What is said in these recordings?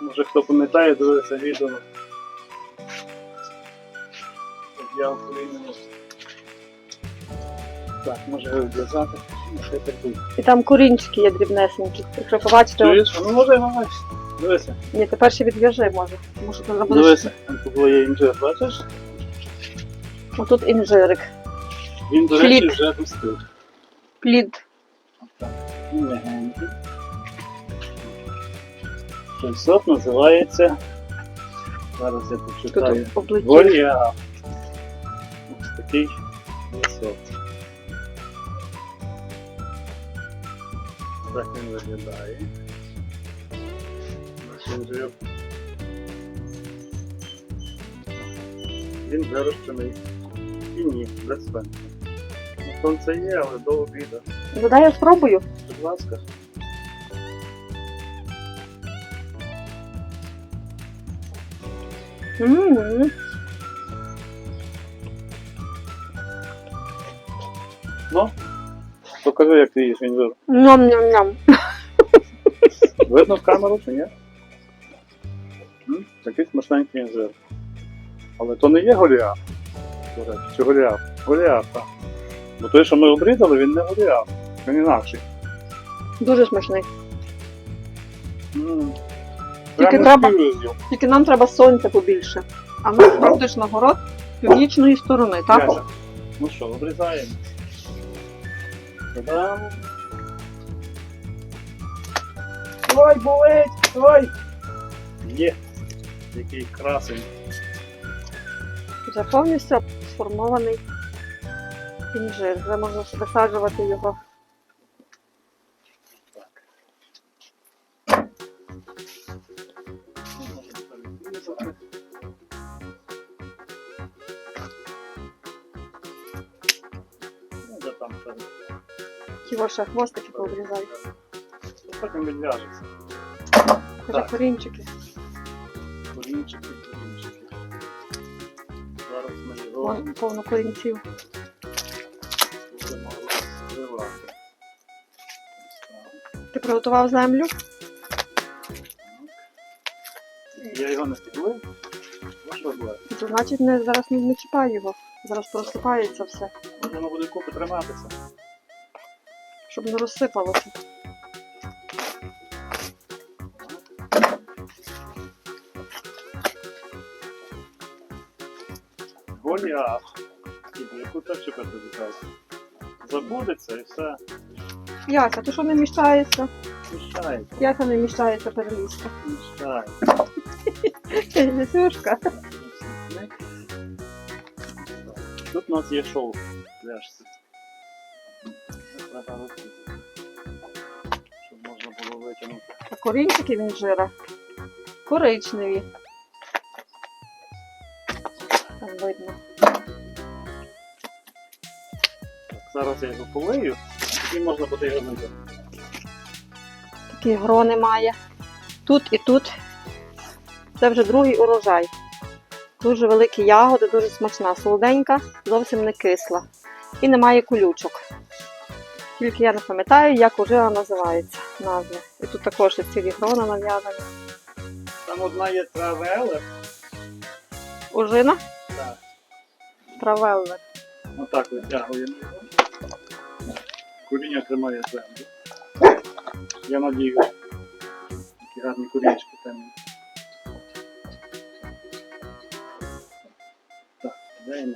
Може хто пам'ятає, дивився відео. Я вклинював. Так, може його відв'язати. Так. І там корінчики є дрібнесенькі. Якщо побачите, Чуєш? Ну може його бачиш. Дивися. ні, ти перші відв'яжи, може. Тому що ти забудеш. Дивися. Там тут є інжир, бачиш? Отут інжирик. Він, до речі, вже пустив. Плід. Легенький. Цей сорт називається. Зараз я почитаю. облетів. Ось такий сорт. Так він виглядає. Він вирощений в тіні, без. Ну, Сонце є, але до обіду. Дай я спробую. Будь ласка. Ну, покажи, як ти їш інжир. Ням-ням-ням. Видно в камеру чи ні? М? Такий смачненький інжир. Але то не є голіаф. До речі, чи голіаф? Голіаф, так. Бо той, що ми обрізали, він не голіаф. Він інакший. Дуже смачний. М. Тільки Прямо треба-. Тільки нам треба сонця побільше. А в нас практично город північної сторони, так? Ну що, обрізаємо. Та-дам! Ой, болить! Ой! Є! Який красень. Вже повністю сформований інжир. Вже можна висаджувати його. Його ще хвостики пообрізають. Потім відв'яжеться. Каже Так. корінчики. Корінчики, корінчики. Зараз ми його Вон повно корінців. будемо. Ти приготував землю? Я його не що? То значить не, зараз не, не чіпай його. Зараз просипається все, Воно буде купи триматися. Щоб не розсипалося. І яку теж чекати відразу. Забудеться і все. Яся, ти що не міщаєшся? Мішається, Яся не міщається перелізти. мішається. Ясюшка. Тут у нас є шоу пляшці. Треба розрізати. Щоб можна було витягнути. А корінчики він жира. Коричневі. Там видно. Так, зараз я його полию, і можна буде його витягнути. Такі грони має. Тут і тут. Це вже другий урожай. Дуже великі ягоди, дуже смачна, солоденька, зовсім не кисла. І немає колючок. Тільки я не пам'ятаю, як уже вона називається назва. І тут також є цілі грона нав'язані. Там одна є травеле. Ужина? Так. Травеллер. Отак витягуємо його. Коріння тримає землю. Я надію. Такі гарні корінчики темні. Так, даємо.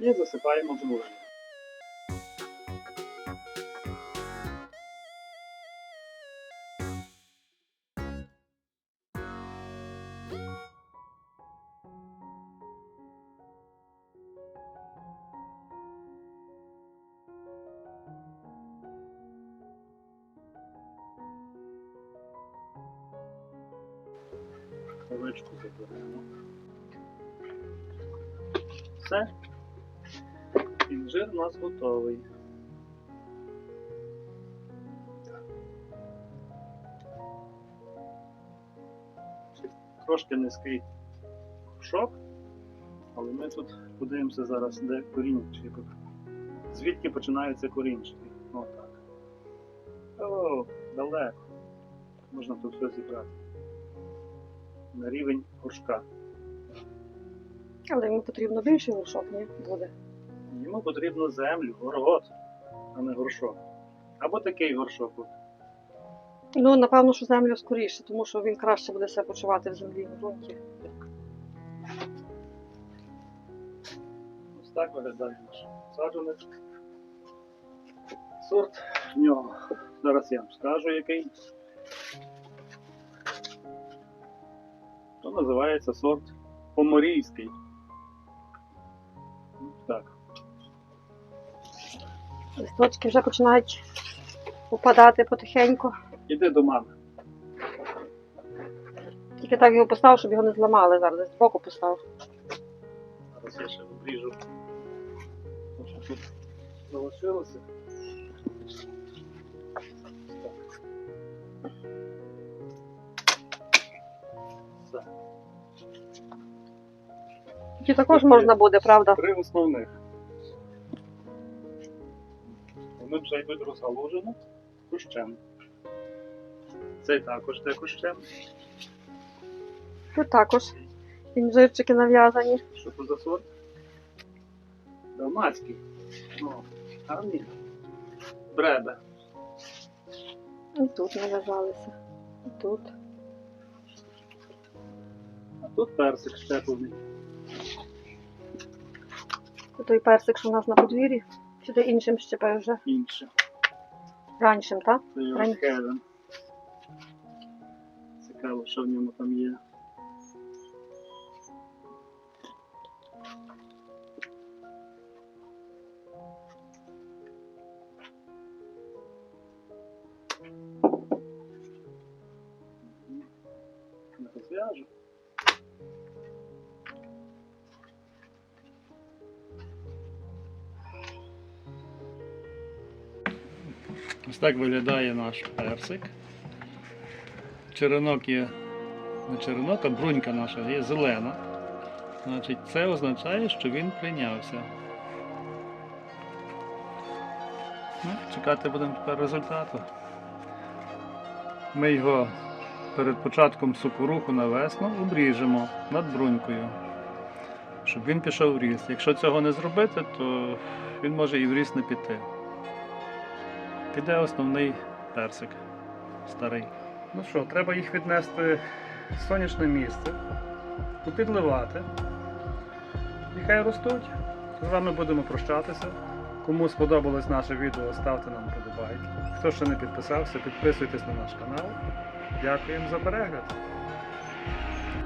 І засипаємо землею. Овечку заберемо. Все. Інжир у нас готовий. Трошки низький шок, але ми тут подивимося зараз, де корінчики. Звідки починаються корінчики. Отак. О, далеко. можна тут все зібрати. На рівень горшка. Але йому потрібно більший горшок, ні? Буде. Йому потрібно землю, горгот, а не горшок. Або такий горшок. от. Ну, напевно, що землю скоріше, тому що він краще буде себе почувати в землі в ґрунті. Ось так виглядає наш саджанець. Сорт в нього. Зараз я вам скажу який. То називається сорт поморійський. Так. Листочки вже починають попадати потихеньку. Іди до мами. Тільки так його постав, щоб його не зламали зараз. Десь збоку постав. Зараз я ще обріжу. що тут залишилося. Так. Все. Ті також можна буде, правда? Три основних. Вони вже йдуть розгалужено кущем. Цей також йде кущем. Тут також інжирчики нав'язані. Що це за сорт? Далмацький. О, гарний. Бреда. І тут нав'язалися. І тут. А тут персик щеплений. Це той персик, що у нас на подвір'ї. Чи ти іншим щепив вже? Інше. Ранішим, так? Це його Рань- Хелен. Цікаво, що в ньому там є. Не Ось так виглядає наш персик. Черенок є не черенок, а брунька наша є зелена. Значить, це означає, що він прийнявся. Ну, чекати будемо тепер результату. Ми його перед початком сукоруху на весну обріжемо над брунькою, щоб він пішов в ріст. Якщо цього не зробити, то він може і в ріст не піти. Піде основний персик старий. Ну що, треба їх віднести в сонячне місце, попідливати. І хай ростуть. З вами будемо прощатися. Кому сподобалось наше відео, ставте нам подобайки. Хто ще не підписався, підписуйтесь на наш канал. Дякуємо за перегляд.